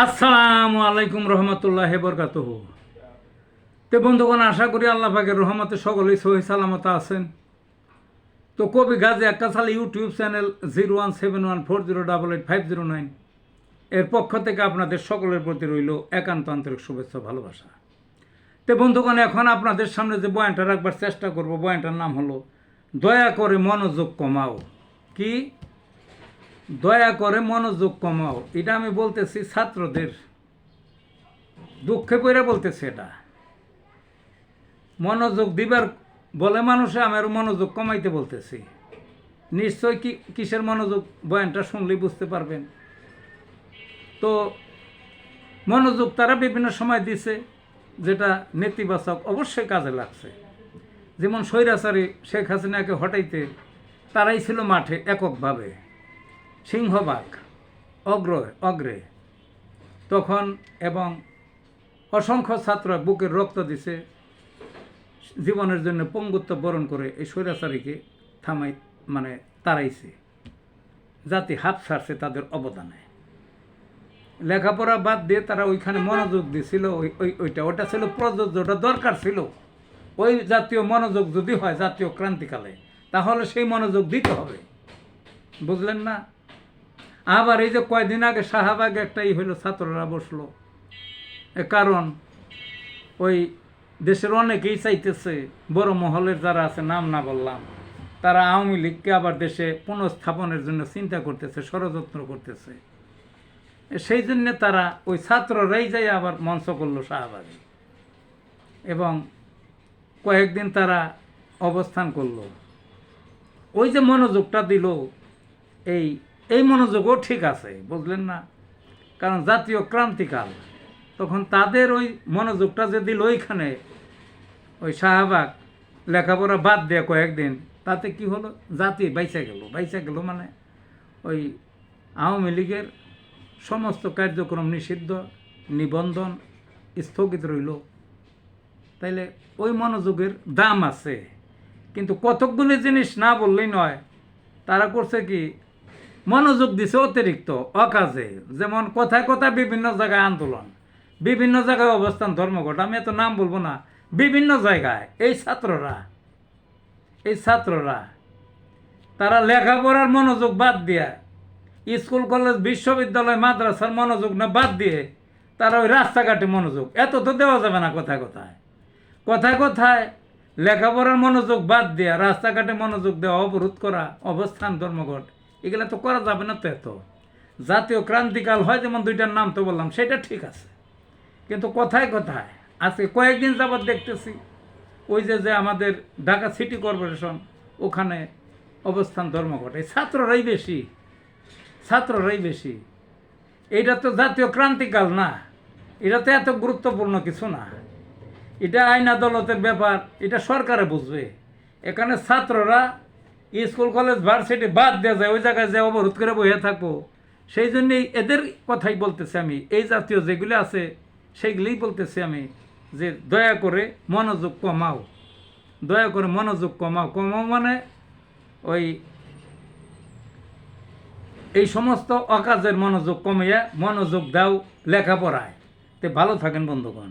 আসসালামু আলাইকুম রহমতুল্লাহ বরকাত তো বন্ধুগণ, আশা করি আল্লাহ পাকের রহমতে সকলেই সহি সালামত আছেন। তো কবি Gazi Akkasal YouTube channel zero one seven one four zero double eight five zero nine এর পক্ষ থেকে আপনাদের সকলের প্রতি রইল একান্ত আন্তরিক শুভেচ্ছা ভালোবাসা। তো বন্ধুগণ, এখন আপনাদের সামনে যে বয়ানটা রাখবার চেষ্টা করব, বয়ানটার নাম হলো, দয়া করে মনোযোগ কমাও। কি? দয়া করে মনোযোগ কমাও। এটা আমি বলতেছি ছাত্রদের। দুঃখে পড়ে বলতেছি এটা। মনোযোগ দিবার বলে মানুষে আমার মনোযোগ কমাইতে বলতেছি। নিশ্চয় কি, কিসের মনোযোগ? বয়ানটা শুনলেই বুঝতে পারবেন। তো মনোযোগ তারা বিভিন্ন সময় দিছে, যেটা নেতিবাচক অবশ্যই কাজে লাগছে। যেমন স্বৈরাচারী শেখ হাসিনাকে হটাইতে তারাই ছিল মাঠে এককভাবে। সিংহবাগ অগ্র, অগ্রে। তখন এবং অসংখ্য ছাত্র বুকের রক্ত দিছে, জীবনের জন্য পঙ্গুত্ব বরণ করে এই স্বৈরাচারীকে থামাই মানে তাড়াইছে। জাতি হাত ছাড়ছে তাদের অবদানে। লেখাপড়া বাদ দিয়ে তারা ওইখানে মনোযোগ দিছিল, ওই ওই, ওইটা, ওটা ছিল প্রযোজ্য, ওটা দরকার ছিল। ওই জাতীয় মনোযোগ যদি হয় জাতীয় ক্রান্তিকালে, তাহলে সেই মনোযোগ দিতে হবে। বুঝলেন না? আবার এই যে কয়দিন আগে শাহবাগে একটা ই হইল, ছাত্ররা বসল। কারণ, ওই দেশের অনেকেই চাইতেছে, বড় মহলের যারা আছে, নাম না বললাম, তারা আওয়ামী লীগকে আবার দেশে পুনঃস্থাপনের জন্য চিন্তা করতেছে, ষড়যন্ত্র করতেছে। সেই জন্য তারা ওই ছাত্ররাই যাই আবার মঞ্চ করল শাহবাগে। এবং কয়েকদিন তারা অবস্থান করল। ওই যে মনোযোগটা দিল, এই এই মনোযোগও ঠিক আছে, বুঝলেন না? কারণ জাতীয় ক্রান্তিকাল। তখন তাদের ওই মনোযোগটা যে দিল ওইখানে, ওই শাহবাগ লেখাপড়া বাদ দেয়া কয়েকদিন, তাতে কি হলো? জাতি বাইচা গেল। বাইচা গেল মানে ওই আওয়ামী লীগের সমস্ত কার্যক্রম নিষিদ্ধ, নিবন্ধন স্থগিত রইল। তাইলে ওই মনোযোগের দাম আছে। কিন্তু কতকগুলি জিনিস না বললেই নয়, তারা করছে কি? মনোযোগ দিছে অতিরিক্ত, অকাজে। যেমন কথায় কথায় বিভিন্ন জায়গায় আন্দোলন, বিভিন্ন জায়গায় অবস্থান, ধর্মঘট, আমি এত নাম বলব না। বিভিন্ন জায়গায় এই ছাত্ররা এই ছাত্ররা, তারা লেখাপড়ার মনোযোগ বাদ দিয়ে, স্কুল, কলেজ, বিশ্ববিদ্যালয়, মাদ্রাসার মনোযোগ না বাদ দিয়ে তারা ওই রাস্তাঘাটে মনোযোগ। এত তো দেওয়া যাবে না কথায় কথায়। কথায় কথায় লেখাপড়ার মনোযোগ বাদ দেওয়া রাস্তাঘাটে মনোযোগ দেওয়া, অবরোধ করা, অবস্থান, ধর্মঘট এগুলো তো করা যাবে না তো এত। জাতীয় ক্রান্তিকাল হয় যেমন দুইটার নাম তো বললাম, সেটা ঠিক আছে। কিন্তু কথায় কথায়, আজকে কয়েকদিন যাবৎ দেখতেছি, ওই যে যে আমাদের ঢাকা সিটি কর্পোরেশন, ওখানে অবস্থান ধর্মঘট এই ছাত্ররাই বেশি ছাত্ররাই বেশি। এটা তো জাতীয় ক্রান্তিকাল না, এটা তো এত গুরুত্বপূর্ণ কিছু না। এটা আইন আদালতের ব্যাপার, এটা সরকারে বুঝবে। এখানে ছাত্ররা স্কুল, কলেজ, ভার্সিটি বাদ দেওয়া যায়, ওই জায়গায় যে অবরোধ করে বসে থাকব। সেই জন্যেই এদের কথাই বলতেছি আমি, এই জাতীয় যেগুলি আছে, সেইগুলিই বলতেছি আমি, যে দয়া করে মনোযোগ কমাও। দয়া করে মনোযোগ কমাও। কমাও মানে ওই এই সমস্ত অকাজের মনোযোগ কমিয়ে মনোযোগ দাও লেখাপড়ায়। তে ভালো থাকেন বন্ধুগণ।